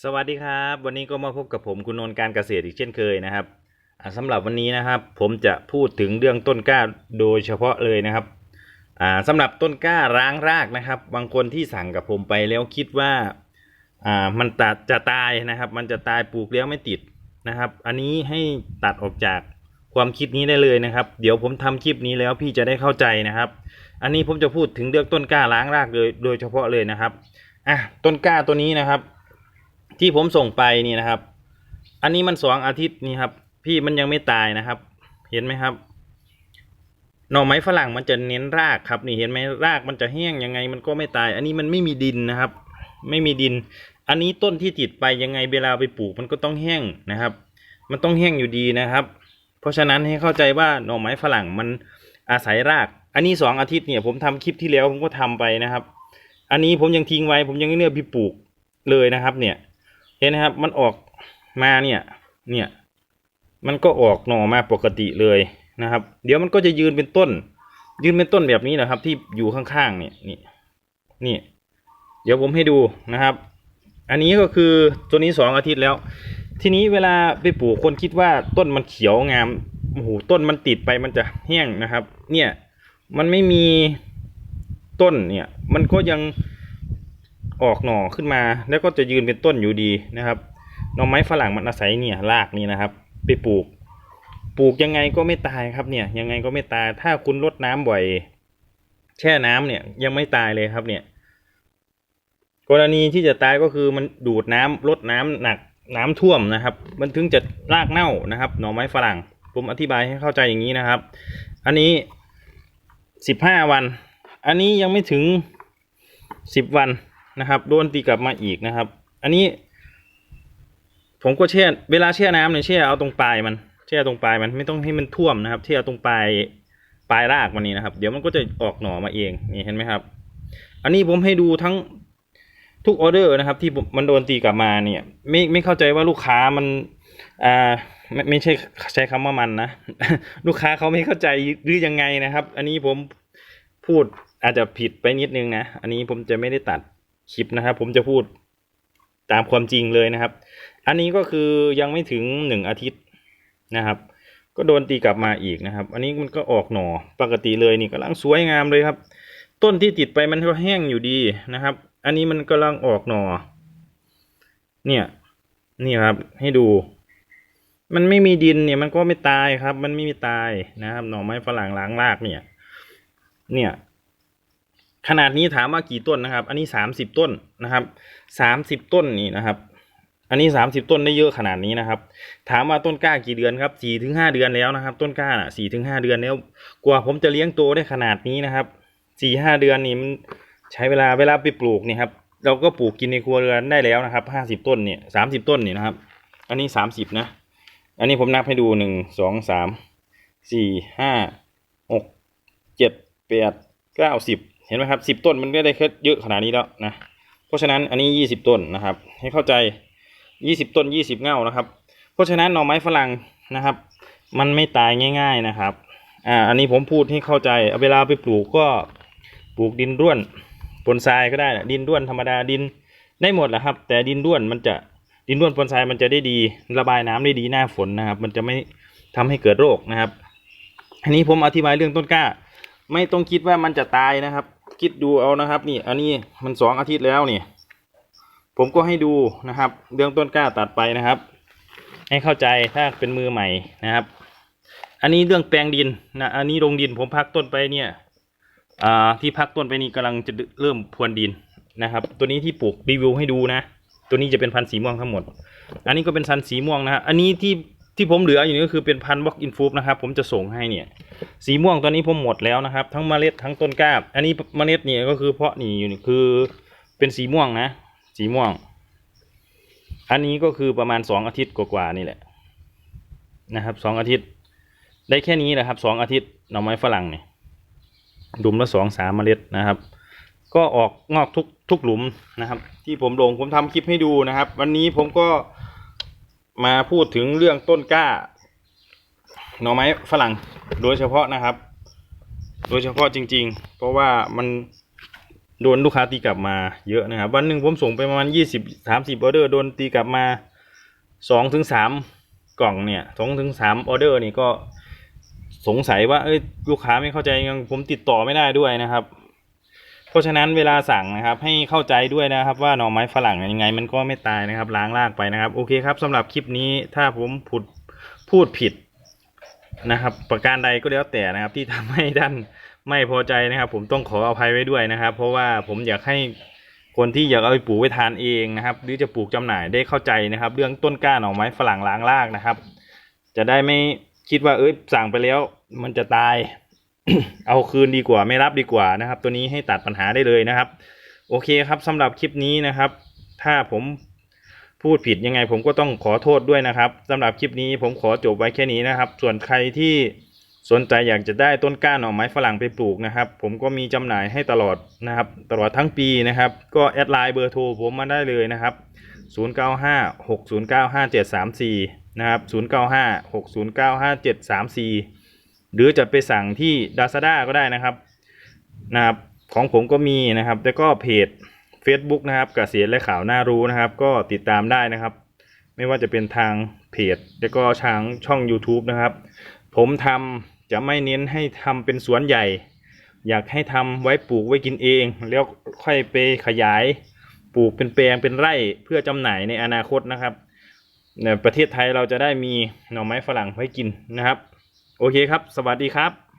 สวัสดีครับ วันนี้ก็มาพบกับผมคุณนนท์การเกษตรอีกเช่นเคยนะครับอ่าสำหรับวันนี้นะครับ ผมจะพูดถึงเรื่องต้นกล้าโดยเฉพาะเลยนะครับอ่าสำหรับต้นกล้าร้างรากนะครับ บางคนที่สั่งกับผมไปแล้วคิดว่ามันตัดจะตายนะครับ มันจะตายปลูกแล้วไม่ติดนะครับ อันนี้ให้ตัดออกจากความคิดนี้ได้เลยนะครับ เดี๋ยวผมทำคลิปนี้แล้วพี่จะได้เข้าใจนะครับ อันนี้ผมจะพูดถึงเรื่องต้นกล้าล้างรากเลยโดยเฉพาะเลยนะครับอะต้นกล้าตัวนี้นะครับ ที่ผมส่งไปนี่นะครับ อันนี้มันสองอาทิตย์นี่ครับ พี่มันยังไม่ตายนะครับ เห็นไหมครับหน่อไม้ฝรั่งมันจะเน้นรากครับ นี่เห็นไหมรากมันจะแห้งยังไงมันก็ไม่ตาย อันนี้มันไม่มีดินนะครับ ไม่มีดิน อันนี้ต้นที่ติดไปยังไงเวลาไปปลูกมันก็ต้องแห้งนะครับ มันต้องแห้งอยู่ดีนะครับ เพราะฉะนั้นให้เข้าใจว่าหน่อไม้ฝรั่งมันอาศัยราก อันนี้สองอาทิตย์เนี่ยผมทำคลิปที่แล้วผมก็ทำไปนะครับ อันนี้ผมยังทิ้งไว้ผมยังไม่เลือกพี่ปลูกเลยนะครับ เนี่ย เห็นนะครับ มันออกมาเนี่ย เนี่ย มันก็ออกหน่อมาปกติเลยนะครับ เดี๋ยวมันก็จะยืนเป็นต้น ยืนเป็นต้นแบบนี้นะครับ ที่อยู่ข้างๆเนี่ยนี่นี่ เดี๋ยวผมให้ดูนะครับ อันนี้ก็คือตัวนี้สองอาทิตย์แล้ว ทีนี้เวลาไปปลูกคนคิดว่าต้นมันเขียวงามโอ้โหต้นมันติดไปมันจะแห้งนะครับ เนี่ย มันไม่มีต้นเนี่ย มันก็ยัง ออกหน่อขึ้นมา แล้วก็จะยืนเป็นต้นอยู่ดีนะครับหน่อไม้ฝรั่งมันอาศัยเนี่ยรากนี่นะครับ ไปปลูก ปลูกยังไงก็ไม่ตายครับเนี่ย ยังไงก็ไม่ตาย ถ้าคุณรดน้ำบ่อยแช่น้ำเนี่ยยังไม่ตายเลยครับเนี่ย กรณีที่จะตายก็คือมันดูดน้ำลดน้ำหนักน้ำท่วมนะครับ มันถึงจะรากเน่านะครับ หน่อไม้ฝรั่ง ผมอธิบายให้เข้าใจอย่างนี้นะครับ อันนี้สิบห้าวัน อันนี้ยังไม่ถึงสิบวัน นะครับโดนตีกลับมาอีกนะครับ อันนี้ ผมก็แช่เวลาแช่น้ำเนี่ยแช่เอาตรงปลายมันแช่ตรงปลายมันไม่ต้องให้มันท่วมนะครับแช่เอาตรงปลายปลายรากมันนี่นะครับ เดี๋ยวมันก็จะออกหน่อมาเองนี่เห็นไหมครับ อันนี้ผมให้ดูทั้งทุกออเดอร์นะครับ ที่มมันโดนตีกลับมาเนี่ย ไม่ไม่เข้าใจว่าลูกค้ามันอ่าไม่ไม่ใช่ใช้คำว่ามันนะ ลูกค้าเขาไม่เข้าใจหรือยังไงนะครับ อันนี้ผมพูดอาจจะผิดไปนิดนึงนะ อันนี้ผมจะไม่ได้ตัด คลิปนะครับ ผมจะพูดตามความจริงเลยนะครับ อันนี้ก็คือยังไม่ถึงหนึ่งอาทิตย์นะครับ ก็โดนตีกลับมาอีกนะครับ อันนี้มันก็ออกหน่อปกติเลยนี่กำลังสวยงามเลยครับ ต้นที่ติดไปมันก็แห้งอยู่ดีนะครับ อันนี้มันกำลังออกหน่อ เนี่ย นี่ครับ ให้ดู มันไม่มีดินเนี่ย มันก็ไม่ตายครับ มันไม่มีตายนะครับ หน่อไม้ฝรั่งล้างรากเนี่ย เนี่ย ขนาดนี้ถามว่ากี่ต้นนะครับ อันนี้สามสิบต้นนะครับสามสิบต้นนี่นะครับ อันนี้สามสิบต้นได้เยอะขนาดนี้นะครับ ถามว่าต้นกล้ากี่เดือนครับสี่ถึงห้าเดือนแล้วนะครับ ต้นกล้าน่ะสี่ถึงห้าเดือนแล้ว กว่าผมจะเลี้ยงโตได้ขนาดนี้นะครับสี่ห้าเดือนนี่มันใช้เวลาเวลาไปปลูกนี่ครับ เราก็ปลูกกินในครัวเรือนได้แล้วนะครับห้าสิบต้นเนี่ยสามสิบต้นนี่นะครับ อันนี้สามสิบนะ อันนี้ผมนับให้ดูหนึ่งสองสามสี่ห้าหกเจ็ดแปดเก้าสิบ เห็นไหมครับสิบต้นมันก็ได้เยอะขนาดนี้แล้วนะ เพราะฉะนั้นอันนี้ยี่สิบต้นนะครับ ให้เข้าใจยี่สิบต้นยี่สิบเง่านะครับ เพราะฉะนั้นหน่อไม้ฝรั่งนะครับ มันไม่ตายง่าย ๆนะครับ อ่า อันนี้ผมพูดให้เข้าใจเอาเวลาไปปลูกก็ปลูกดินร่วนปนทรายก็ได้นะดินร่วนธรรมดาดินได้หมดแหละครับ แต่ดินร่วนมันจะดินร่วนปนทรายมันจะได้ดี ระบายน้ำได้ดีหน้าฝนนะครับ มันจะไม่ทำให้เกิดโรคนะครับ อันนี้ผมอธิบายเรื่องต้นกล้า ไม่ต้องคิดว่ามันจะตายนะครับ คิดดูเอานะครับ นี่ อันนี้มันสองอาทิตย์แล้วนี่ ผมก็ให้ดูนะครับ เรื่องต้นกล้าตัดไปนะครับ ให้เข้าใจถ้าเป็นมือใหม่นะครับ อันนี้เรื่องแปลงดินนะอันนี้ลงดินผมพักต้นไปเนี่ยอ่าที่พักต้นไปนี่กำลังจะเริ่มพรวนดินนะครับ ตัวนี้ที่ปลูกรีวิวให้ดูนะ ตัวนี้จะเป็นพันธุ์สีม่วงทั้งหมด อันนี้ก็เป็นพันธุ์สีม่วงนะฮะอันนี้ที่ ที่ผมเหลืออยู่นี่ก็คือเป็นพันบล็อกอินฟูนะครับ ผมจะส่งให้เนี่ย สีม่วงตอนนี้ผมหมดแล้วนะครับ ทั้งเมล็ดทั้งต้นกล้า อันนี้เมล็ดเนี่ยก็คือเพาะนี่อยู่นี่คือเป็นสีม่วงนะ สีม่วง อันนี้ก็คือประมาณสองอาทิตย์กว่าๆนี่แหละ นะครับสองอาทิตย์ ได้แค่นี้แหละครับสองอาทิตย์หน่อไม้ฝรั่งเนี่ยหลุมละสองสามเมล็ดนะครับ ก็ออกงอกทุกทุกหลุมนะครับ ที่ผมลงผมทำคลิปให้ดูนะครับ วันนี้ผมก็ มาพูดถึงเรื่องต้นกล้า หน่อไม้ฝรั่งโดยเฉพาะนะครับ โดยเฉพาะจริง ๆ เพราะว่ามันโดนลูกค้าตีกลับมาเยอะนะครับ วันหนึ่งผมส่งไปประมาณยี่สิบสามสิบออเดอร์โดนตีกลับมาสองถึงสามกล่องเนี่ยสองถึงสามออเดอร์นี่ก็สงสัยว่าเอ้ยลูกค้าไม่เข้าใจยังผมติดต่อไม่ได้ด้วยนะครับ เพราะฉะนั้นเวลาสั่งนะครับ ให้เข้าใจด้วยนะครับ ว่าหน่อไม้ฝรั่งยังไง มันก็ไม่ตายนะครับ ล้างรากไปนะครับ โอเคครับสำหรับคลิปนี้ถ้าผมพูดพูดผิดนะครับ ประการใดก็แล้วแต่นะครับ ที่ทำให้ท่านไม่พอใจนะครับ ผมต้องขออภัยไว้ด้วยนะครับ เพราะว่าผมอยากให้คนที่อยากเอาไปปลูกไว้ทานเองนะครับ หรือจะปลูกจำหน่ายได้เข้าใจนะครับ เรื่องต้นกล้าหน่อไม้ฝรั่งล้างรากนะครับ จะได้ไม่คิดว่าเอ้ยสั่งไปแล้วมันจะตาย เอาคืนดีกว่าไม่รับดีกว่านะครับ ตัวนี้ให้ตัดปัญหาได้เลยนะครับ โอเคครับสำหรับคลิปนี้นะครับ ถ้าผมพูดผิดยังไงผมก็ต้องขอโทษด้วยนะครับสำหรับคลิปนี้ผมขอจบไว้แค่นี้นะครับ ส่วนใครที่สนใจอยากจะได้ต้นกล้าหน่อไม้ฝรั่งไปปลูกนะครับ ผมก็มีจำหน่ายให้ตลอดนะครับ ตลอดทั้งปีนะครับ ก็แอดไลน์เบอร์โทรผมมาได้เลยนะครับ 0956095734 นะครับ 0956095734 หรือจะไปสั่งที่ Lazada ก็ได้นะครับนะครับ ของผมก็มีนะครับ แล้วก็เพจ Facebook นะครับเกษตรและข่าวน่ารู้นะครับ ก็ติดตามได้นะครับ ไม่ว่าจะเป็นทางเพจ แล้วก็ทางช่อง YouTube นะครับ ผมทำจะไม่เน้นให้ทำเป็นสวนใหญ่ อยากให้ทำไว้ปลูกไว้กินเอง แล้วค่อยไปขยายปลูกเป็นแปลงเป็นไร่เพื่อจำหน่ายในอนาคตนะครับในประเทศไทยเราจะได้มีหน่อไม้ฝรั่งไว้กินนะครับ โอเคครับ สวัสดีครับ